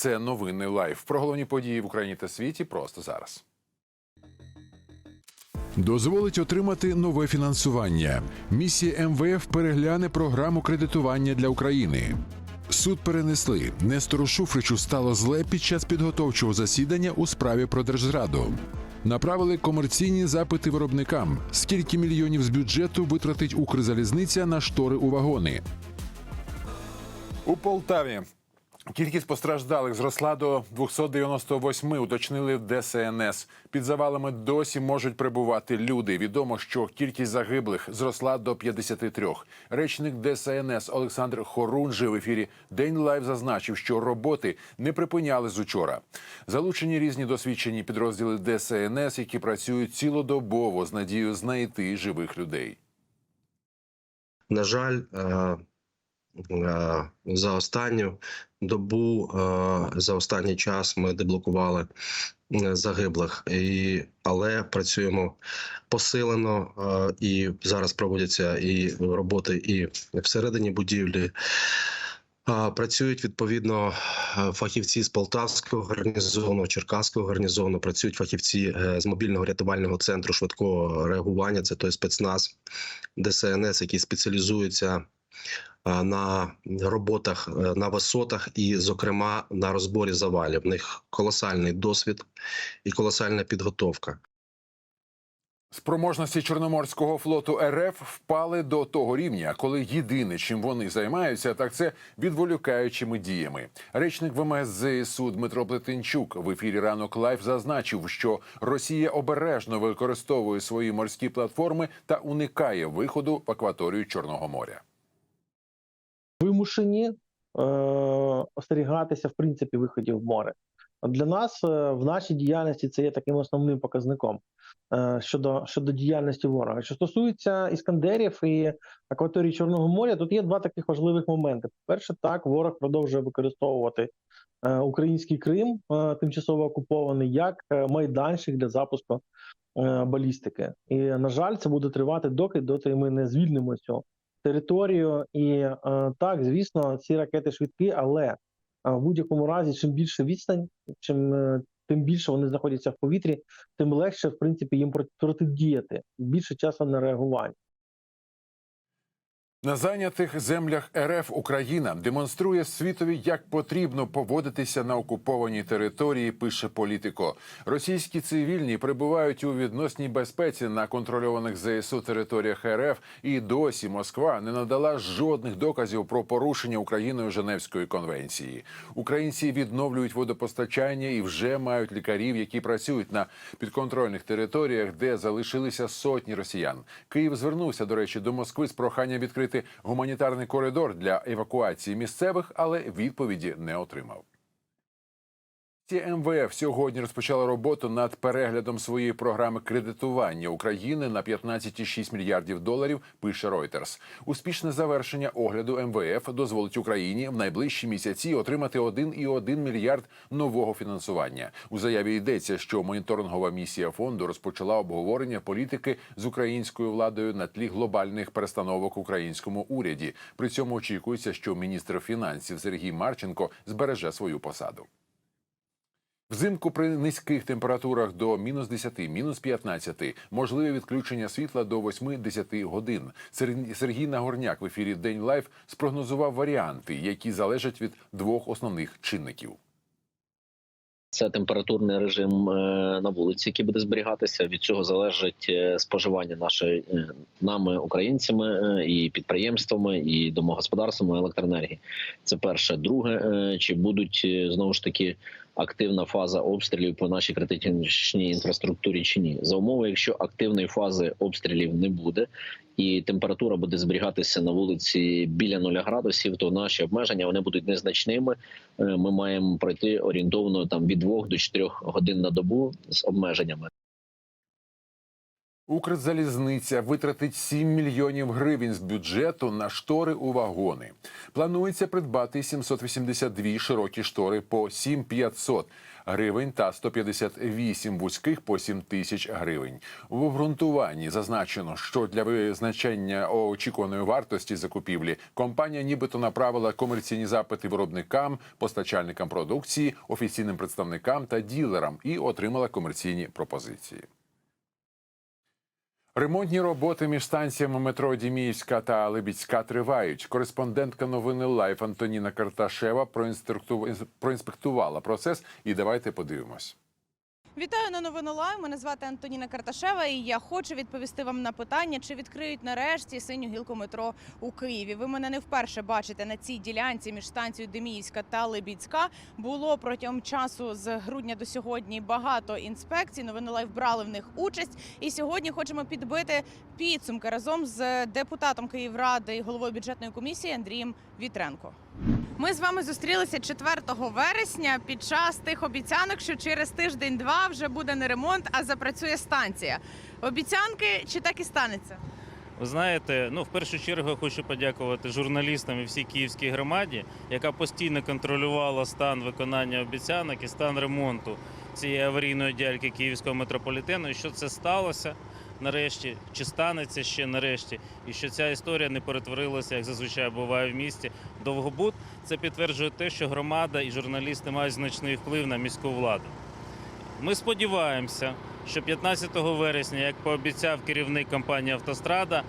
Це новини лайф. Про головні події в Україні та світі просто зараз. Дозволить отримати нове фінансування. Місія МВФ перегляне програму кредитування для України. Суд перенесли. Нестору Шуфричу стало зле під час підготовчого засідання у справі про держзраду. Направили комерційні запити виробникам. Скільки мільйонів з бюджету витратить Укрзалізниця на штори у вагони? У Полтаві Кількість постраждалих зросла до 298, уточнили в ДСНС. Під завалами досі можуть прибувати люди. Відомо, що кількість загиблих зросла до 53. Речник ДСНС Олександр Хорунжий в ефірі День Лайв зазначив, що роботи не припиняли з учора. Залучені різні досвідчені підрозділи ДСНС, які працюють цілодобово з надією знайти живих людей. На жаль, е, за останню добу, е, за останній час ми деблокували е, загиблих, і, але працюємо посилено е, і зараз проводяться і роботи і всередині будівлі. Е, Працюють відповідно е, фахівці з Полтавського гарнізону, Черкаського гарнізону, працюють фахівці е, з мобільного рятувального центру швидкого реагування. Це той спецназ ДСНС, який спеціалізується е, на роботах е, на висотах і, зокрема, на розборі завалів. В них колосальний досвід і колосальна підготовка. Спроможності Чорноморського флоту РФ впали до того рівня, коли єдине, чим вони займаються, так це відволікаючими діями. Речник ВМС ЗСУ Дмитро Плетенчук в ефірі ранок Лайф зазначив, що Росія обережно використовує свої морські платформи та уникає виходу в акваторію Чорного моря. Вимушені е, остерігатися в принципі виходів в море. Для нас е, в нашій діяльності це є таким основним показником е, щодо щодо діяльності ворога. Що стосується іскандерів і акваторії Чорного моря, тут є два таких важливих моменти. Перше, так ворог продовжує використовувати е, український Крим, тимчасово окупований, як майданчик для запуску балістики. І на жаль, це буде тривати доки доти ми не звільнимо цю територію. І е, так, звісно, ці ракети швидкі, але е, в будь-якому разі, чим більше відстань, чим е, тим більше вони знаходяться в повітрі, тим легше, в принципі, їм проти- протидіяти більше часу на реагування. На зайнятих землях РФ Україна демонструє світові, як потрібно поводитися на окупованій території. Пише політико. Російські цивільні перебувають у відносній безпеці на контрольованих ЗСУ територіях РФ, і досі Москва не надала жодних доказів про порушення Україною Женевської конвенції. Українці відновлюють водопостачання і вже мають лікарів, які працюють на підконтрольних територіях, де залишилися сотні росіян. Київ звернувся до речі до Москви з проханням відкрити гуманітарний коридор для евакуації місцевих, але відповіді не отримав. Ці МВФ сьогодні розпочала роботу над переглядом своєї програми кредитування України на 15,6 мільярдів доларів. Пише Reuters. Успішне завершення огляду МВФ дозволить Україні в найближчі місяці отримати 1,1 мільярд нового фінансування. У заяві йдеться, що моніторингова місія фонду розпочала обговорення політики з українською владою на тлі глобальних перестановок українському уряді. При цьому очікується, що міністр фінансів Сергій Марченко збереже свою посаду. Взимку при низьких температурах до мінус 10, мінус 15, можливе відключення світла до 8-10 годин. Сергій Нагорняк в ефірі День Лайф спрогнозував варіанти, які залежать від двох основних чинників. Це температурний режим е, на вулиці, який буде зберігатися. Від цього залежить е, споживання нашої е, нами, українцями, і підприємствами, і домогосподарствами електроенергії. Це перше. Друге, чи будуть знову ж таки активна фаза обстрілів по нашій критичній інфраструктурі чи ні? За умови, якщо активної фази обстрілів не буде, і температура буде зберігатися на вулиці біля 0 градусів, то наші обмеження вони будуть незначними. Е, Ми маємо пройти орієнтовно там від 2 до 4 годин на добу з обмеженнями. Укрзалізниця витратить 7 мільйонів гривень з бюджету на штори у вагони. Планується придбати 782 широкі штори по 7500 гривень та 158 вузьких по 7 тисяч гривень. В обґрунтуванні зазначено, що для визначення очікуваної вартості закупівлі компанія нібито направила комерційні запити виробникам, постачальникам продукції, офіційним представникам та ділерам і отримала комерційні пропозиції. Ремонтні роботи між станціями метро Діміївська та Либіцька тривають. Кореспондентка новини Лайф Антоніна Карташева проінспектувала процес. І давайте подивимось. Вітаю на новину Лайв. Мене звати Антоніна Карташева, і я хочу відповісти вам на питання, чи відкриють нарешті синю гілку метро у Києві. Ви мене не вперше бачите на цій ділянці між станцією Деміївська та Лебідська. Було протягом часу з грудня до сьогодні багато інспекцій. Новини Лайв брали в них участь. І сьогодні хочемо підбити підсумки разом з депутатом Київради і головою бюджетної комісії Андрієм Вітренко. Ми з вами зустрілися 4 вересня під час тих обіцянок, що через тиждень-два вже буде не ремонт, а запрацює станція. Обіцянки чи так і станеться? Ви знаєте, ну в першу чергу хочу подякувати журналістам і всій київській громаді, яка постійно контролювала стан виконання обіцянок і стан ремонту цієї аварійної діяльки київського метрополітену. І що це сталося нарешті, чи станеться ще нарешті, і що ця історія не перетворилася, як зазвичай буває в місті, довгобуд. Це підтверджує те, що громада і журналісти мають значний вплив на міську владу. Ми сподіваємося, що 15 вересня, як пообіцяв керівник компанії Автострада,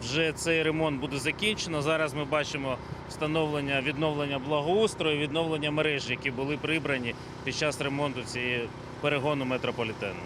вже цей ремонт буде закінчено. Зараз ми бачимо встановлення відновлення благоустрою, відновлення мереж, які були прибрані під час ремонту цієї перегону метрополітену.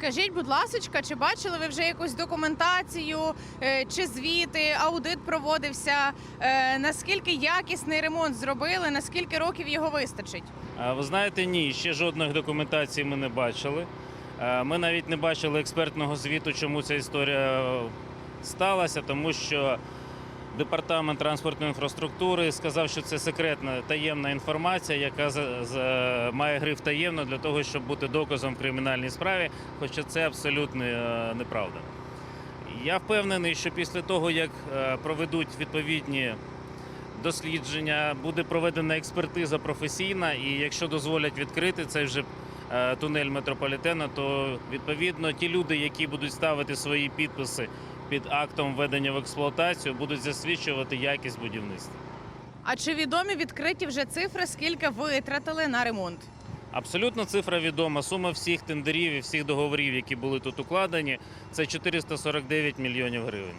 Скажіть, будь ласка, чи бачили ви вже якусь документацію, е, чи звіти, аудит проводився? Е, Наскільки якісний ремонт зробили? Наскільки років його вистачить? Ви знаєте, ні, ще жодних документацій ми не бачили. Ми навіть не бачили експертного звіту, чому ця історія сталася, тому що департамент транспортної інфраструктури сказав, що це секретна таємна інформація, яка має гриф таємно для того, щоб бути доказом в кримінальній справі, хоча це абсолютно е, неправда. Я впевнений, що після того, як е, проведуть відповідні дослідження, буде проведена експертиза професійна, і якщо дозволять відкрити цей вже е, тунель метрополітена, то відповідно ті люди, які будуть ставити свої підписи під актом введення в експлуатацію, будуть засвідчувати якість будівництва. А чи відомі відкриті вже цифри, скільки витратили на ремонт? Абсолютно цифра відома. Сума всіх тендерів і всіх договорів, які були тут укладені, це 449 мільйонів гривень.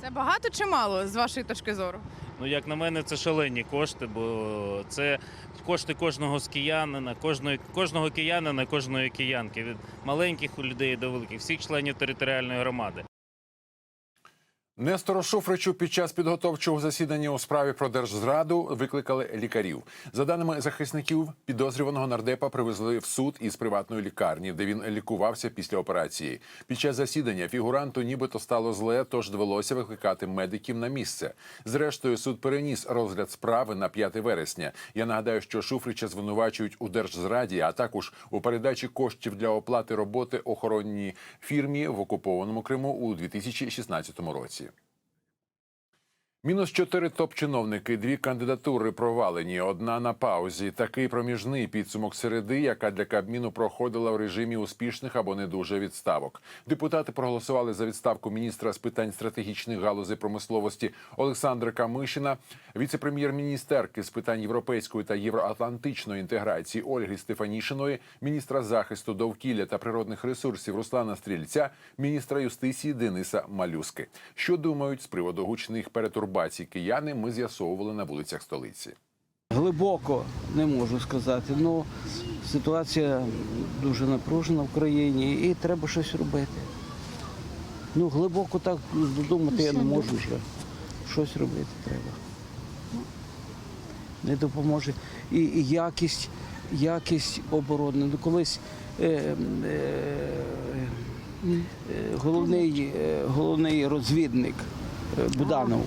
Це багато чи мало з вашої точки зору? Ну, як на мене, це шалені кошти, бо це кошти кожного з киянина, кожної, кожного киянина, кожної киянки, від маленьких людей до великих, всіх членів територіальної громади. Нестору Шуфричу під час підготовчого засідання у справі про держзраду викликали лікарів. За даними захисників, підозрюваного нардепа привезли в суд із приватної лікарні, де він лікувався після операції. Під час засідання фігуранту нібито стало зле, тож довелося викликати медиків на місце. Зрештою, суд переніс розгляд справи на 5 вересня. Я нагадаю, що Шуфрича звинувачують у держзраді, а також у передачі коштів для оплати роботи охоронній фірмі в окупованому Криму у 2016 році. Мінус чотири топ-чиновники, дві кандидатури провалені, одна на паузі. Такий проміжний підсумок середи, яка для Кабміну проходила в режимі успішних або не дуже відставок. Депутати проголосували за відставку міністра з питань стратегічних галузей промисловості Олександра Камишина, віце-прем'єр-міністерки з питань європейської та євроатлантичної інтеграції Ольги Стефанішиної, міністра захисту довкілля та природних ресурсів Руслана Стрільця, міністра юстиції Дениса Малюски. Що думають з приводу гучних перетурбацій кияни? Ми з'ясовували на вулицях столиці. Глибоко не можу сказати. Ну ситуація дуже напружена в країні і треба щось робити. Ну, глибоко так додумати я не можу ще. Щось робити треба. Не допоможе. І, і якість, якість оборони. Ну, колись е, е, е, головний, е, головний розвідник е, Буданов.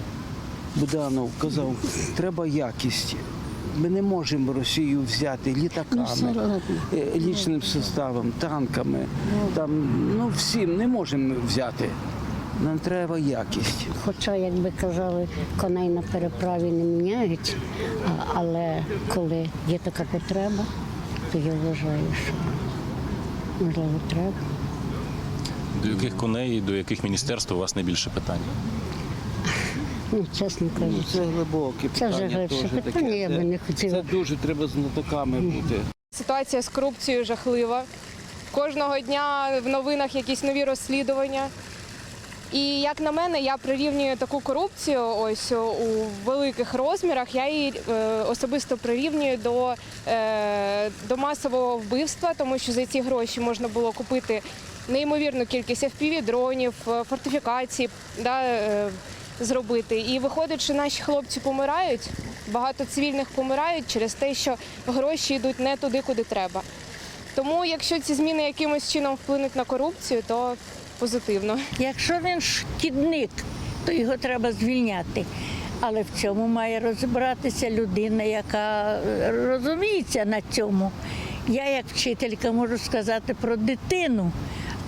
Буданов казав, треба якість Ми не можемо Росію взяти Ну, літаками, одно. е, лічним составом, танками. Там, ну, всім не можемо взяти. Нам треба якість. Хоча, як би казали, коней на переправі не міняють, але коли є така потреба, то я вважаю, що можливо треба. До яких коней, до яких міністерств у вас найбільше питань? Ну, чесно Ну, кажучи. це глибоке Це питання. вже глибше теж таке. питання, я би Це- не хотіла. Це дуже треба знатоками бути. Ситуація з корупцією жахлива. Кожного дня в новинах якісь нові розслідування. І як на мене, я прирівнюю таку корупцію ось у великих розмірах. Я її е, особисто прирівнюю до, е, до масового вбивства, тому що за ці гроші можна було купити неймовірну кількість fpv дронів, е, фортифікацій, да, е, зробити. І виходить, що наші хлопці помирають. Багато цивільних помирають через те, що гроші йдуть не туди, куди треба. Тому, якщо ці зміни якимось чином вплинуть на корупцію, то позитивно. Якщо він шкідник, то його треба звільняти. Але в цьому має розібратися людина, яка розуміється на цьому. Я, як вчителька, можу сказати про дитину,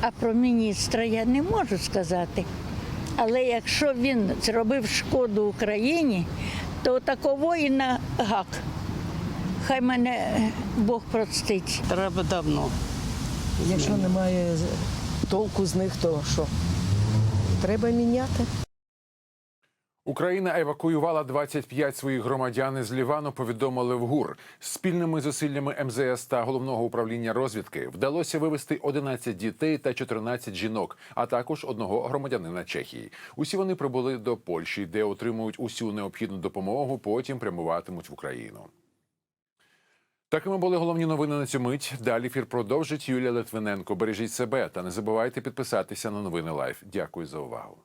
а про міністра я не можу сказати. Але якщо він зробив шкоду Україні, то такової на гак. Хай мене е, Бог простить. Треба давно. Якщо немає толку з них, то що? Треба міняти. Україна евакуювала 25 своїх громадян із Лівану. Повідомили в ГУР. Спільними зусиллями МЗС та головного управління розвідки вдалося вивести 11 дітей та 14 жінок, а також одного громадянина Чехії. Усі вони прибули до Польщі, де отримують усю необхідну допомогу. Потім прямуватимуть в Україну. Такими були головні новини на цю мить. Далі ефір продовжить Юлія Литвиненко. Бережіть себе та не забувайте підписатися на новини Лайф. Дякую за увагу.